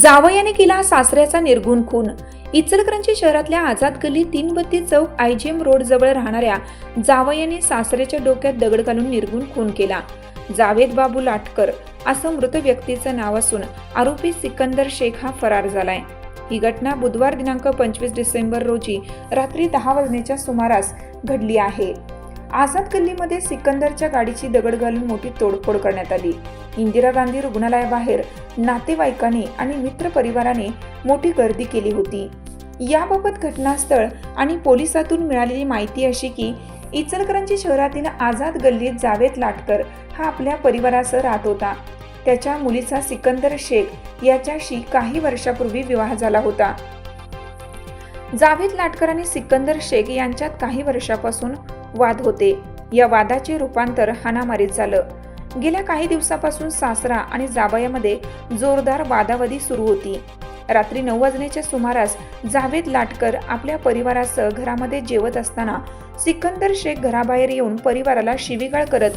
जावयाने केला सासऱ्याचा निर्गुण खून. इचलकरंजी शहरातल्या आझाद गल्ली तीन बत्ती चौक आयजीएम रोड जवळ राहणाऱ्या जावयाने सासऱ्याच्या डोक्यात दगड घालून निर्गुण खून केला. जावेद बाबू लाटकर असं मृत व्यक्तीचं नाव असून आरोपी सिकंदर शेख हा फरार झालाय. ही घटना बुधवार दिनांक पंचवीस डिसेंबर रोजी रात्री दहा वाजण्याच्या सुमारास घडली आहे. आझाद गल्लीमध्ये सिकंदरच्या गाडीची दगड घालून मोठी तोडफोड करण्यात आली. इंदिरा गांधी रुग्णालयाबाहेर नातेवाईकांनी आणि मित्र परिवाराने मोठी गर्दी केली होती. याबाबत घटनास्थळ आणि पोलिसातून मिळालेली माहिती अशी की इचलकरंजी शहरातील आझाद गल्लीत जावेद लाटकर हा आपल्या परिवारासह राहत होता. त्याच्या मुलीचा सिकंदर शेख याच्याशी काही वर्षापूर्वी विवाह झाला होता. जावेद लाटकर आणि सिकंदर शेख यांच्यात काही वर्षापासून वाद होते. या वादाचे रूपांतर हाणामारीत झालं. गेल्या काही दिवसापासून सासरा आणि जावयामध्ये जोरदार वादावादी सुरू होती. रात्री नऊ वाजण्याच्या सुमारास जावेद लाटकर आपल्या परिवारासह घरामध्ये जेवत असताना सिकंदर शेख घराबाहेर येऊन परिवाराला शिवीगाळ करत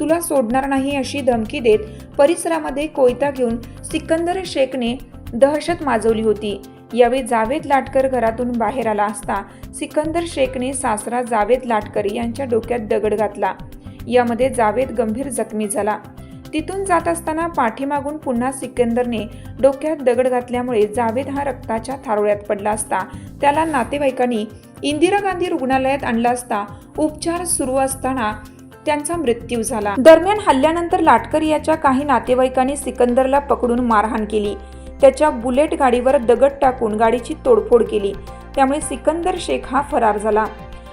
तुला सोडणार नाही अशी धमकी देत परिसरामध्ये कोयता घेऊन सिकंदर शेखने दहशत माजवली होती. यावेळी जावेद लाटकर घरातून बाहेर आला असता सिकंदर शेखने सासरा जावेद लाटकर यांच्या डोक्यात दगड घातला. यामध्ये जावेद गंभीर जखमी झाला. तिथून जात असताना पाठीमागून पुन्हा सिकंदरने डोक्यात दगड घातल्यामुळे जावेद हा रक्ताच्या थारोळ्यात पडला असता. त्याला नातेवाईकांनी इंदिरा गांधी रुग्णालयात आणला असता उपचार सुरू असताना त्यांचा मृत्यू झाला. दरम्यान हल्ल्यानंतर लाटकर याच्या काही नातेवाईकांनी सिकंदरला पकडून मारहाण केली. त्याच्या बुलेट गाडीवर दगड टाकून गाडीची तोडफोड केली. त्यामुळे सिकंदर शेख हा फरार झाला.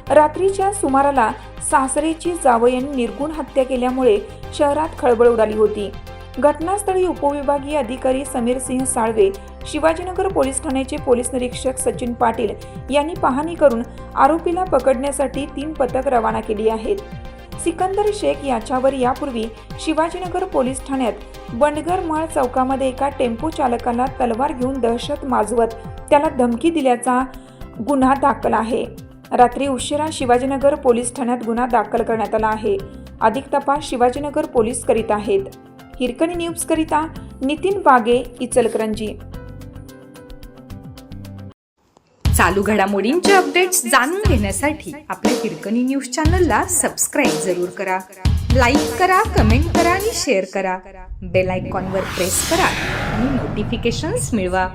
रात्रीच्या सुमाराला सासरेची जावयांनी निर्गुण हत्या केल्यामुळे शहरात खळबळ उडाली होती. घटनास्थळी उपविभागीय अधिकारी समीर सिंह साळवे शिवाजीनगर पोलीस ठाण्याचे पोलीस निरीक्षक सचिन पाटील यांनी पाहणी करून आरोपीला पकडण्यासाठी तीन पथक रवाना केली आहेत. सिकंदर शेख याच्यावर यापूर्वी शिवाजीनगर पोलीस ठाण्यात बंडगर माळ चौकामध्ये एका टेम्पो चालकाला तलवार घेऊन दहशत माजवत त्याला धमकी दिल्याचा गुन्हा दाखल आहे. रात्री उशिरा शिवाजीनगर पोलीस ठाण्यात गुन्हा दाखल करण्यात आला आहे. अधिक तपास शिवाजीनगर पोलीस करीत आहेत. हिरकणी न्यूज करिता नितीन बागे इचलकरंजी. चालू घडामोडींचे अपडेट्स जाणून घेण्यासाठी आपल्या हिरकणी न्यूज चॅनलला सबस्क्राईब जरूर करा. लाईक करा कमेंट करा आणि शेअर करा. बेल आयकॉनवर प्रेस करा आणि नोटिफिकेशन्स मिळवा.